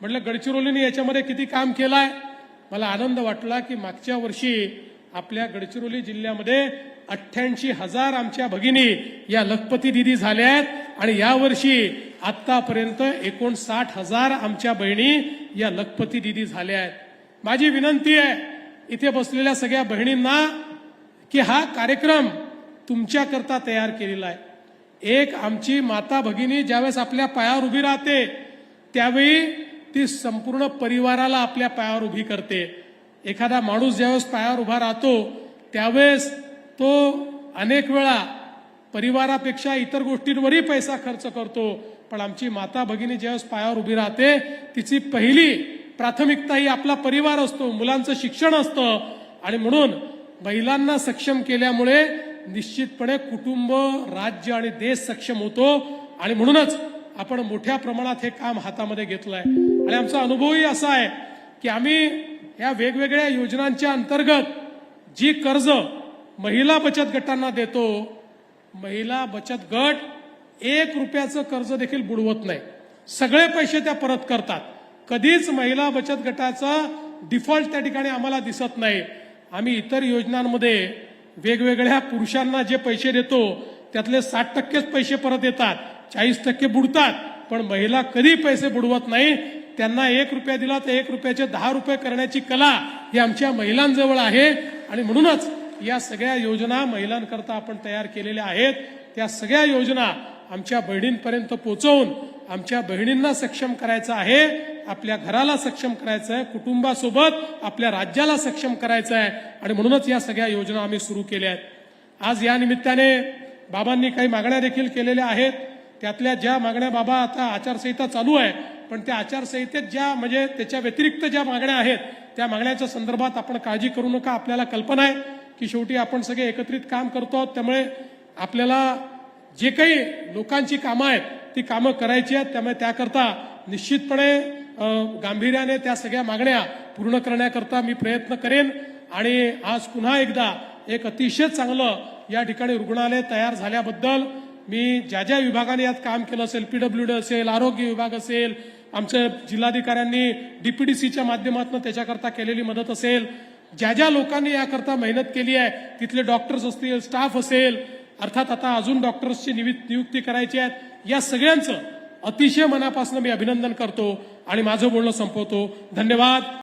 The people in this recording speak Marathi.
म्हटलं गडचिरोलीने याच्यामध्ये किती काम केलंय? मला आनंद वाटला की मागच्या वर्षी आपल्या गडचिरोली जिल्ह्यामध्ये अठ्ठ्याऐंशी हजार आमच्या भगिनी या लखपती दिदी झाल्या आहेत आणि यावर्षी आतापर्यंत एकोणसाठ हजार आमच्या बहिणी या लखपती दिदी झाल्या आहेत. माझी विनंती आहे इथे बसलेल्या सगळ्या बहिणींना की हा कार्यक्रम तुमच्याकरता तयार केलेला आहे. एक आमची माता भगिनी ज्यावेळेस आपल्या पायावर उभी राहते त्यावेळी ती संपूर्ण परिवाराला आपल्या पायावर उभी करते. एखादा माणूस ज्यावेळेस पायावर उभा राहतो त्यावेळेस तो अनेक वेळा परिवारापेक्षा इतर गोष्टींवरही पैसा खर्च करतो. पण आमची माता भगिनी ज्यावेळेस पायावर उभी राहते तिची पहिली प्राथमिकता ही आपला परिवार असतो मुलांचं शिक्षण असतं. आणि म्हणून महिलांना सक्षम केल्यामुळे निश्चितपणे कुटुंब राज्य आणि देश सक्षम होतो. आणि म्हणूनच आपण मोठ्या प्रमाणात हे काम हातामध्ये घेतलं आहे आणि आमचा अनुभवही असा आहे की आम्ही या वेगवेगळ्या योजनांच्या अंतर्गत जी कर्ज महिला बचत गटांना देतो महिला बचत गट एक रुपयाचं कर्ज देखील बुडवत नाही. सगळे पैसे त्या परत करतात. कधीच महिला बचत गटाचा डिफॉल्ट त्या ठिकाणी आम्हाला दिसत नाही. आम्ही इतर योजनांमध्ये वेगवेगळ्या पुरुषांना जे पैसे देतो त्यातले साठ टक्केच पैसे परत येतात चाळीस टक्के बुडतात. पण महिला कधी पैसे बुडवत नाही त्यांना एक रुपया दिला तर एक रुपयाचे दहा रुपये करण्याची कला ही आमच्या महिलांजवळ आहे. आणि म्हणूनच या सगळ्या योजना महिलांकरता आपण तयार केलेल्या आहेत. त्या सगळ्या योजना आमच्या बहिणींपर्यंत पोहोचवून आमच्या बहिणींना सक्षम करायचं आहे. आपल्या घराला सक्षम करायचं आहे कुटुंबासोबत आपल्या राज्याला सक्षम करायचं आहे आणि म्हणूनच या सगळ्या योजना आम्ही सुरू केल्या आहेत. आज या निमित्ताने बाबांनी काही मागण्या देखील केलेल्या आहेत. त्यातल्या ज्या मागण्या बाबा आता आचारसंहिता चालू आहे पण त्या आचारसंहितेत ज्या म्हणजे त्याच्या व्यतिरिक्त ज्या मागण्या आहेत त्या मागण्याच्या संदर्भात आपण काळजी करू नका आपल्याला कल्पना आहे की शेवटी आपण सगळे एकत्रित काम करतो त्यामुळे आपल्याला जे काही लोकांची कामं आहेत ती कामं करायची आहेत त्यामुळे त्याकरता निश्चितपणे गांभीर्याने त्या सगळ्या मागण्या पूर्ण करण्याकरता मी प्रयत्न करेन. आणि आज पुन्हा एकदा एक अतिशय चांगलं या ठिकाणी रुग्णालय तयार झाल्याबद्दल मी ज्या ज्या विभागाने यात काम केलं असेल पीडब्ल्यू डी असेल आरोग्य विभाग असेल आमच्या जिल्हाधिकाऱ्यांनी डीपीडीसीच्या माध्यमातून त्याच्याकरता केलेली मदत असेल ज्या ज्या लोकांनी याकरता मेहनत केली आहे तिथले डॉक्टर्स असतील स्टाफ असेल अर्थात आता अजून डॉक्टर्सची नियुक्ती नियुक्ती करायची आहे या सगळ्यांचं अतिशय मनापासून मी अभिनंदन करतो आणि माझं बोलणं संपवतो. धन्यवाद.